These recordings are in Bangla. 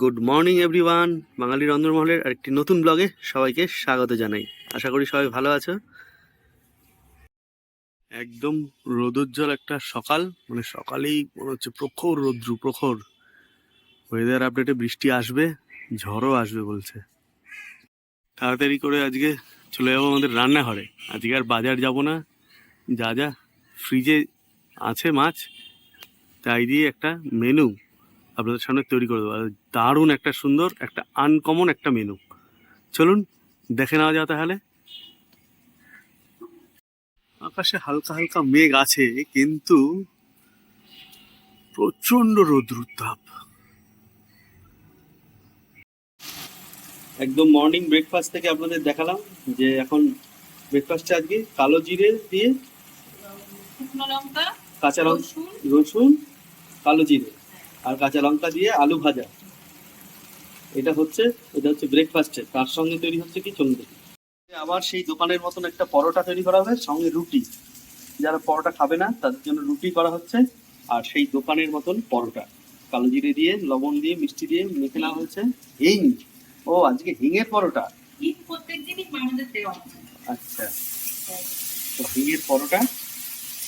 গুড মর্নিং এভরিওয়ান বাঙালি রন্ধনমহলের আরেকটি নতুন ব্লগে সবাইকে স্বাগত জানাই। আশা করি সবাই ভালো আছো। একদম রোদোজ্জ্বল একটা সকাল। মানে সকালেই মনে হচ্ছে প্রখর রৌদ্রু, প্রখর। ওয়েদার আপডেটে বৃষ্টি আসবে, ঝড়ও আসবে বলছে। তাড়াতাড়ি করে আজকে চলে যাব আমাদের রান্নাঘরে। আজকে আর বাজার যাব না। যা যা ফ্রিজে আছে মাছ, তাই দিয়ে একটা মেনু আপনাদের সামনে তৈরি করে দেবো। দারুণ একটা সুন্দর একটা আনকমন একটা মেনু চলুন দেখে নেওয়া যাও তাহলে। আকাশে হালকা হালকা মেঘ আছে কিন্তু প্রচণ্ড রৌদ্রুত্তাপ একদম মর্নিং ব্রেকফাস্ট থেকে আপনাদের দেখালাম যে এখন ব্রেকফাস্টে আজকে কালো জিরে দিয়ে শুকনো লঙ্কা কাঁচা লঙ্কা রসুন রসুন কালো জিরে। আর কাঁচা লঙ্কা দিয়ে আলু ভাজা। এটা হচ্ছে এটা হচ্ছে ব্রেকফাস্টে তার সঙ্গে তৈরি হচ্ছে কি? চলুন দেখি। আবার সেই দোকানের মতন একটা পরোটা তৈরি করা হবে সঙ্গে রুটি। যারা পরোটা খাবে না তাদের জন্য রুটি করা হচ্ছে। আর সেই দোকানের মতন পরোটা। কালো জিরে দিয়ে লবণ দিয়ে মিষ্টি দিয়ে মেখে নেওয়া হয়েছে। হিং। ও আজকে হিঙের পরোটা। আচ্ছা। তো হিঙের পরোটা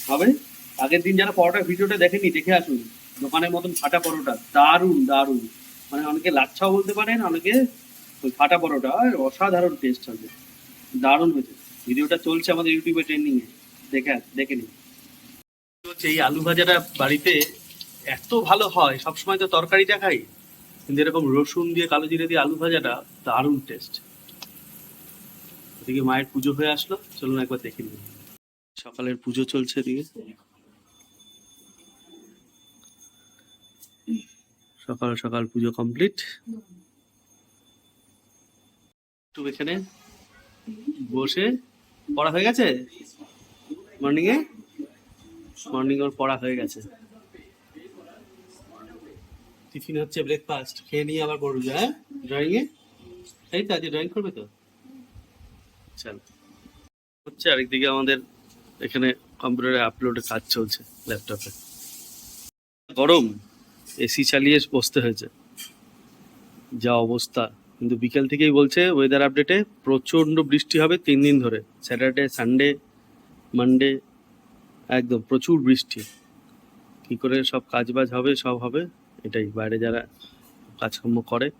হবে। আগের দিন যারা পরোটা ভিডিওটা দেখেনি দেখে আসুন। দোকানের মতন ফাটা পরোটা, দারুণ দারুণ। মানে অনেকে লাচ্ছাও বলতে পারেন, অনেকে ওই ফাটা পরোটা অসাধারণ টেস্ট হবে। দারুণ হয়েছে। ভিডিওটা চলছে আমাদের ইউটিউবে ট্রেন্ডিং এ। দেখে দেখে নিন। এই আলু ভাজাটা বাড়িতে এত ভালো হয়, সবসময় তো তরকারিটা খাই কিন্তু এরকম রসুন দিয়ে, কালো জিরে দিয়ে আলু ভাজাটা দারুণ টেস্ট ওদিকে মায়ের পুজো হয়ে আসলো, চলুন একবার দেখে নিন সকালের পুজো চলছে এদিকে। সকাল সকাল পুজো কমপ্লিট। একটু এখানে বসে পড়া হয়ে গেছে? মর্নিং এ? মর্নিং ওর পড়া হয়ে গেছে। টিফিন হচ্ছে ব্রেকফাস্ট খেয়ে নিয়ে আবার করবে হ্যাঁ? ড্রয়িং এ? এই তো, আজকে ড্রয়িং করবে তো? চল। হচ্ছে আরেকদিকে আমাদের এখানে কম্পিউটারে আপলোডের কাজ চলছে ল্যাপটপে গরম। এসি চালিয়ে বসতে হয়েছে। যা অবস্থা। কিন্তু বিকেল থেকেই বলছে ওয়েদার আপডেটে প্রচণ্ড বৃষ্টি হবে তিন দিন ধরে। স্যাটারডে সানডে মানডে একদম প্রচুর বৃষ্টি। কি করে সব কাজ বাজ হবে, সব হবে, এটাই। বাইরে যারা কাজকর্ম করে।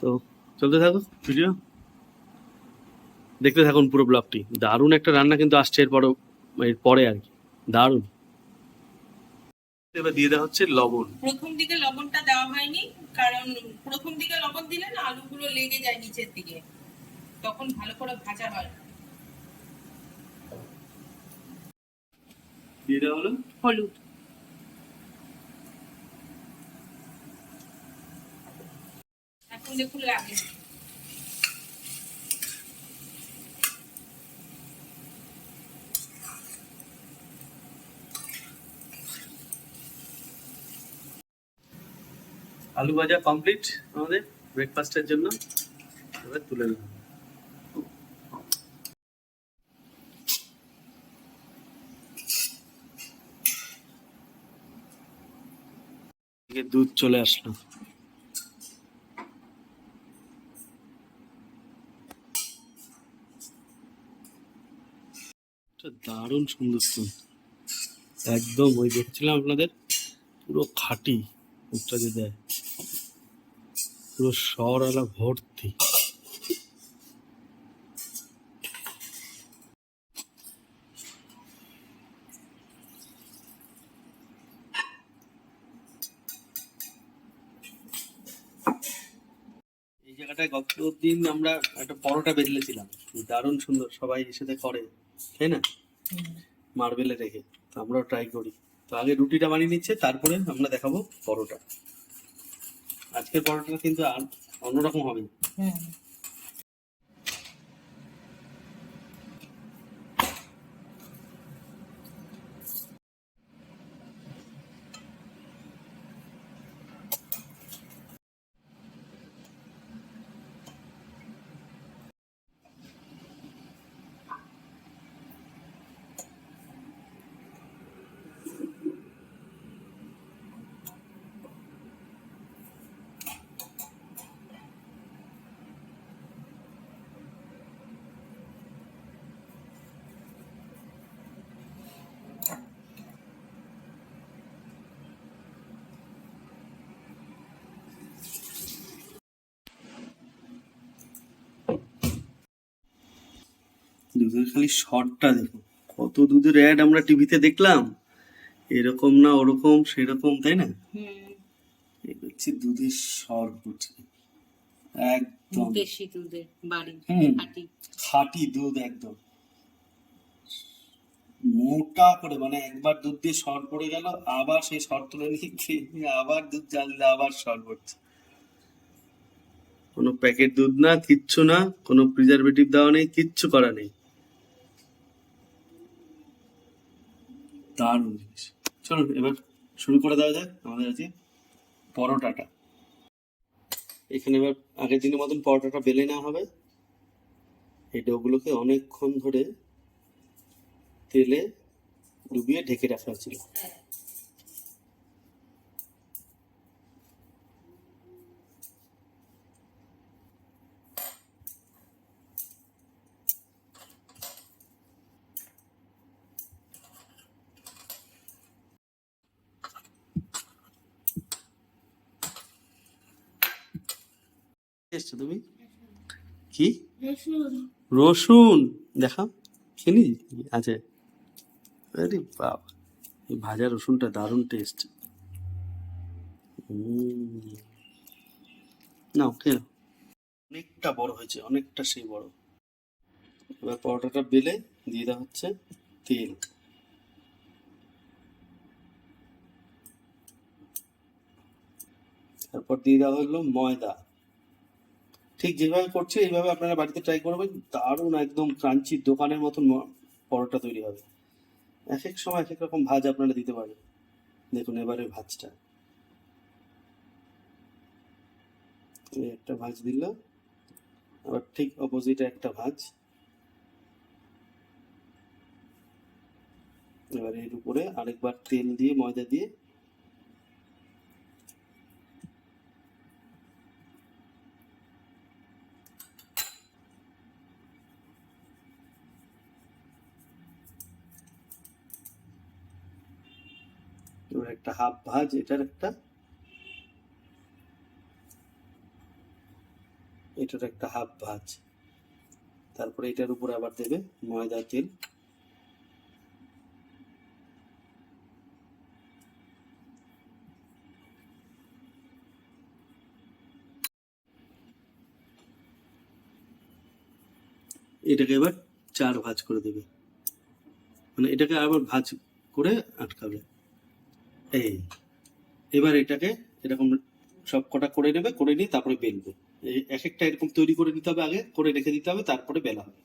তো চলতে থাকো ভিডিও দেখতে থাকুন পুরো ব্লগটি দারুণ একটা রান্না কিন্তু আসছে এরপরও এর পরে আর কি। দারুণ। এবার দিয়ে দেওয়া হচ্ছে লবণ। প্রথম দিকে লবণটা দেওয়া হয়নি কারণ প্রথম দিকে লবণ দিলে না আলুগুলো লেগে যায় নিচের দিকে। তখন ভালো করে ভাজা হয়। দিয়ে দেওয়া হলো? হলুদ। এখন দেখুন লাগে আলু ভাজা কমপ্লিট আমাদের ব্রেকফাস্টের জন্য। এবার তুলে নেব। দুধ চলে আসলো। দারুণ সুন্দর একদম ওই দেখছিলাম আপনাদের, পুরো খাঁটি। দুধটা যে দেয়। পুরো শহরওয়ালা ভর্তি। এই জায়গাটায় গত দিন আমরা একটা পরোটা বেজলেছিলাম দারুণ সুন্দর সবাই এসে করে তাই না? মার্বেলে রেখে তো আমরাও ট্রাই করি। তো আগে রুটিটা বানিয়ে নিচ্ছে তারপরে আমরা দেখাবো পরোটা। আজকের পরোটাটা কিন্তু অন্যরকম হবে দুধের খালি শর্টটা দেখুন। কত দুধের অ্যাড আমরা টিভিতে দেখলাম। এরকম না ওরকম সেরকম তাই না? হচ্ছে দুধের সর বুঝি একদম। দেশি দুধের বাড়ি। খাঁটি। খাঁটি দুধ একদম। মোটা করে মানে একবার দুধ দিয়ে সর পড়ে গেল আবার সেই সর তুলে নিয়ে আবার দুধ জাল দিলে আবার সর পড়ছে। কোনো প্যাকেট দুধ না কিচ্ছু না কোনো প্রিজারভেটিভ দেওয়া নেই কিচ্ছু করা নেই। দারুণ জিনিস। চলুন, এবার শুরু করে দেওয়া যাক আমাদের আছে পরোটাটা। এখানে এবার আগের দিনের মতন পরোটাটা বেলে নেওয়া হবে। এই ডোগুলোকে অনেকক্ষণ ধরে তেলে ডুবিয়ে ঢেকে রাখা হয়েছিল। এসছো তুমি? কি? রসুন। দেখা? চিনি? আছে। আরে বাবা এই ভাজা রসুনটা দারুণ টেস্ট নাও খেয়ে নাও। অনেকটা বড় হয়েছে অনেকটা সেই বড়। এবার পরোটাটা বেলে দিয়ে দেওয়া হচ্ছে তেল। তারপর দিয়ে দেওয়া হলো ময়দা। ঠিক যেভাবে করছে, এইভাবে আপনারা বাড়িতে ট্রাই করবেন দারুণ একদম ক্রাঞ্চি দোকানের মতন পরোটা তৈরি হবে। এক এক সময় এক এক রকম ভাজ আপনারা দিতে পারেন। দেখুন এবারে ভাজটা। একটা ভাজ দিল, আবার ঠিক অপোজিটে একটা ভাজ। এবার এর উপরে আরেকবার তেল দিয়ে, ময়দা দিয়ে এবার একটা হাফ ভাজ, এটার একটা এটার একটা হাফ ভাজ। তারপরে এটার উপরে আবার দেবে ময়দা, তেল। এটাকে এবার চার ভাজ করে দেবে। মানে এটাকে আবার ভাজ করে আটকাবে। এই। এবার এটাকে এরকম সব কটা করে নেবে, করে নিয়ে তারপরে বেলবে। এই এক একটা এরকম তৈরি করে নিতে হবে আগে, করে রেখে দিতে হবে, তারপরে বেলা হবে।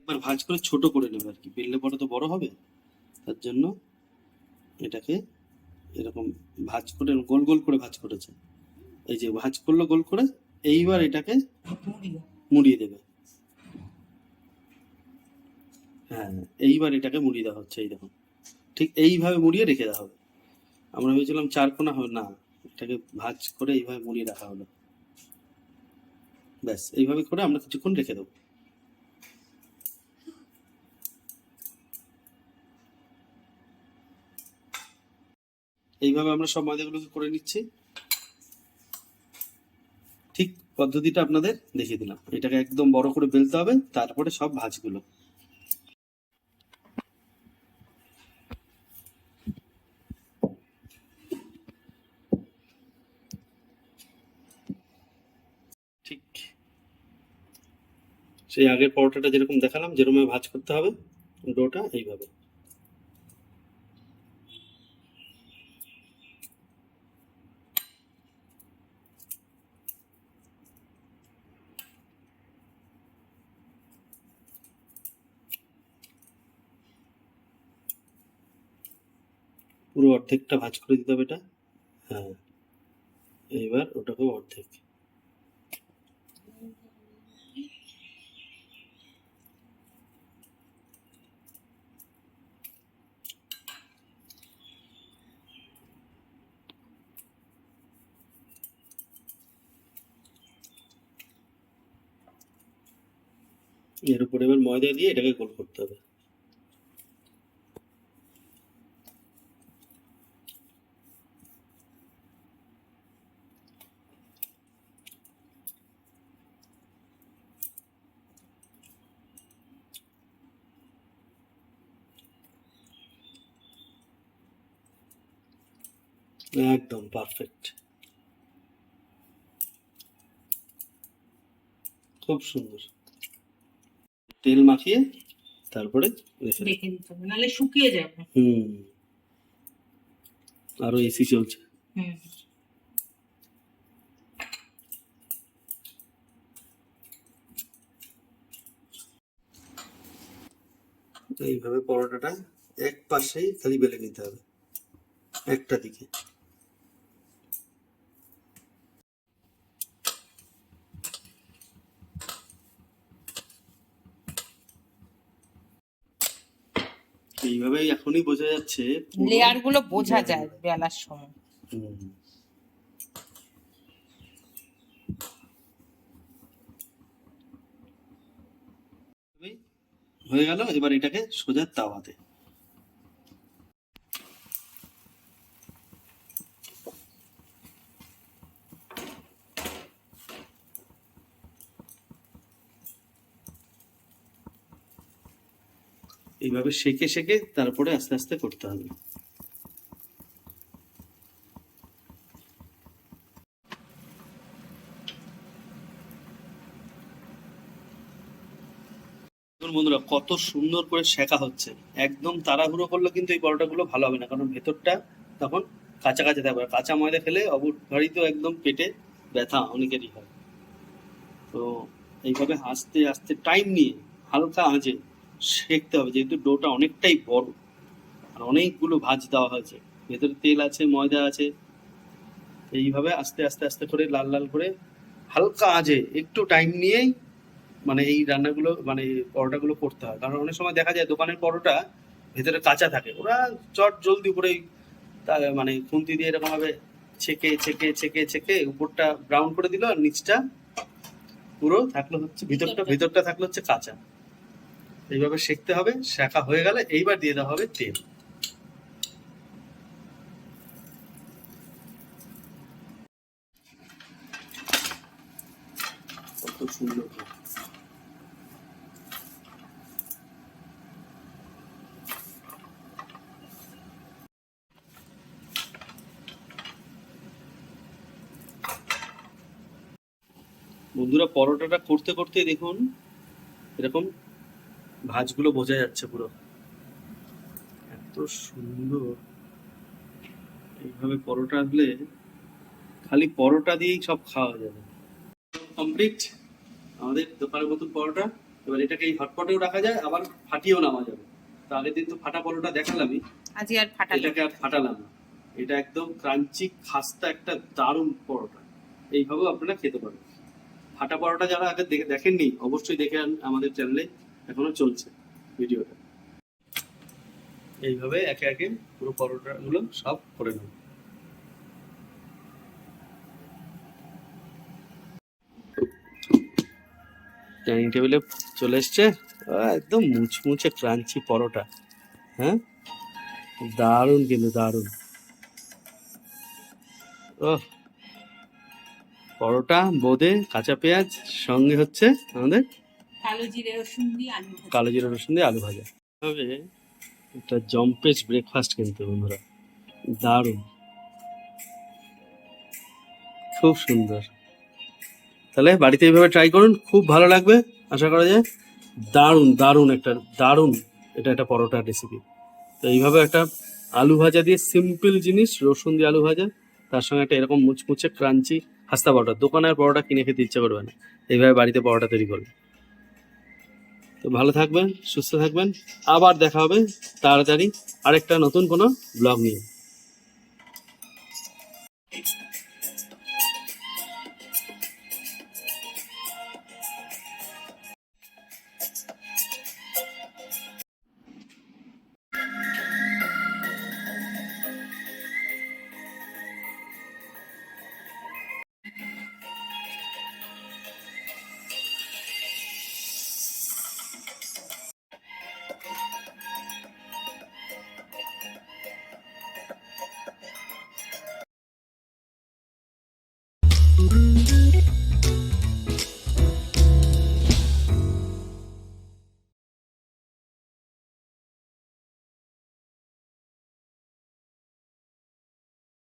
একবার ভাজ করে ছোট করে নেবে আর কি। বেললে পরে তো বড় হবে। তার জন্য এটাকে এরকম ভাজ করে, গোল গোল করে ভাজ করেছে। এই যে ভাজ করল, গোল করে এইবার এটাকে মুড়িয়ে দেবে। হ্যাঁ এইবার এটাকে মুড়িয়ে দেওয়া হচ্ছে, এই দেখুন ঠিক এইভাবে মুড়িয়ে রেখে দেওয়া হবে। আমরা ভেবেছিলাম চার কোনা হবে, না, এটাকে ভাজ করে এইভাবে মুড়িয়ে রাখা হলো। ব্যাস, এইভাবে করে আমরা কিছুক্ষণ রেখে দেবো। এইভাবে আমরা সব ময়দাগুলোকে করে নিচ্ছি। ঠিক পদ্ধতিটা আপনাদের দেখিয়ে দিলাম। এটাকে একদম বড় করে বেলতে হবে, তারপরে সব ভাজগুলো ঠিক সেই আগের পরোটাটা যেরকম দেখালাম, যেরকম ভাজ করতে হবে, ডোটা এইভাবে। পুরো অর্ধেকটা ভাজ করে দিতে হবে এটা। হ্যাঁ এইবার ওটাকেও অর্ধেক। এর উপরে এবার ময়দা দিয়ে এটাকে গোল করতে হবে। একদম পারফেক্ট খুব সুন্দর। তেল মাখিয়ে তারপরে রেখে দিতে হবে নাহলে শুকিয়ে যাবে। হুম। আরও এসি চলছে। হুম। এইভাবে পরোটাটা এক পাশেই খালি বেলে নিতে হবে। একটা দিকে। এইভাবেই এখনই বোঝা যাচ্ছে লেয়ারগুলো বোঝা যায় বেলার সময়। হয়ে গেল এবার এটাকে সোজা তাওয়াতে। এইভাবে সেকে শেখে তারপরে আস্তে আস্তে করতে হবে। বন্ধুরা, কত সুন্দর করে শেখা হচ্ছে। একদম তাড়াহুড়ো করলে কিন্তু এই পরোটাগুলো ভালো হবে না, কারণ ভেতরটা তখন কাঁচা কাঁচা থাকবে কাঁচা ময়দা খেলে অবধারিত একদম পেটে ব্যথা অনেকেরই হয়। তো এইভাবে আস্তে আস্তে টাইম নিয়ে হালকা আঁচে শেখতে হবে যেহেতু ডোটা অনেকটাই বড়। আর অনেকগুলো ভাজ দেওয়া হয়েছে। ভেতরে তেল আছে ময়দা আছে। এইভাবে আস্তে আস্তে আস্তে করে লাল লাল করে হালকা আঁচে একটু টাইম নিয়েই মানে এই রান্নাগুলো মানে পরোটাগুলো করতে হয়। কারণ অনেক সময় দেখা যায় দোকানের পরোটা ভেতরে কাঁচা থাকে। ওরা চট জলদি তা- মানে খুন্তি দিয়ে এরকম ভাবে ছেঁকে ছেঁকে ছেঁকে ছেকে উপরটা ব্রাউন করে দিল আর নিচটা পুরো থাকল হচ্ছে ভিতরটা ভিতরটা থাকল হচ্ছে কাঁচা। এইভাবে সেকতে হবে, শেখা হয়ে গেলে এইবার দিয়ে দেওয়া হবে তেল। কত সুন্দর বন্ধুরা, পরোটাটা করতে করতে দেখুন, এরকম ভাঁজগুলো বোঝা যাচ্ছে পুরো। এত সুন্দর। এইভাবে পরোটা আসলে খালি পরোটা দিয়েই সব খাওয়া যাবে। কমপ্লিট আমাদের দোকানের মতন পরোটা। এবার এটাকে এই হটপটেও রাখা যায় আবার ফাটিয়েও নামা যাবে। তো আগের দিন তো ফাটা পরোটা দেখালামই। আর ফাটালে এটাকে আর ফাটালাম না। এটা একদম ক্রাঞ্চি খাস্তা একটা দারুণ পরোটা। এইভাবেও আপনারা খেতে পারেন ফাটা পরোটা যারা আগে দেখে দেখেননি অবশ্যই দেখে আমাদের চ্যানেলে। এখনও চলছে ভিডিওটা। এইভাবে একে একে পুরো পরোটা গুলো সব করে নেব। ডাইনিং টেবিলে চলে এসছে, একদম মুচমুচে ক্রাঞ্চি পরোটা। হ্যাঁ? দারুণ কিন্তু, দারুণ। ও পরোটা, বোঁদে, কাঁচা পেঁয়াজ, সঙ্গে হচ্ছে আমাদের কালো জিরে রসুন দিয়ে আলু ভাজা। তবে এটা জম্পেজ ব্রেকফাস্ট কিন্তু বন্ধুরা, দারুণ। খুব সুন্দর। তাহলে বাড়িতে এইভাবে ট্রাই করুন, খুব ভালো লাগবে। আশা করা যায় দারুণ দারুণ একটা, দারুণ এটা একটা পরোটার রেসিপি তো এইভাবে একটা আলু ভাজা দিয়ে সিম্পল জিনিস, রসুন দিয়ে আলু ভাজা, তার সঙ্গে একটা এরকম মুচমুচে ক্রাঞ্চি হাস্তা পরোটা। দোকানের পরোটা কিনে খেতে ইচ্ছে করবে না। এইভাবে বাড়িতে পরোটা তৈরি করবে। তো ভালো থাকবেন সুস্থ থাকবেন। আবার দেখা হবে তাড়াতাড়ি আরেকটা নতুন কোনো ব্লগ নিয়ে।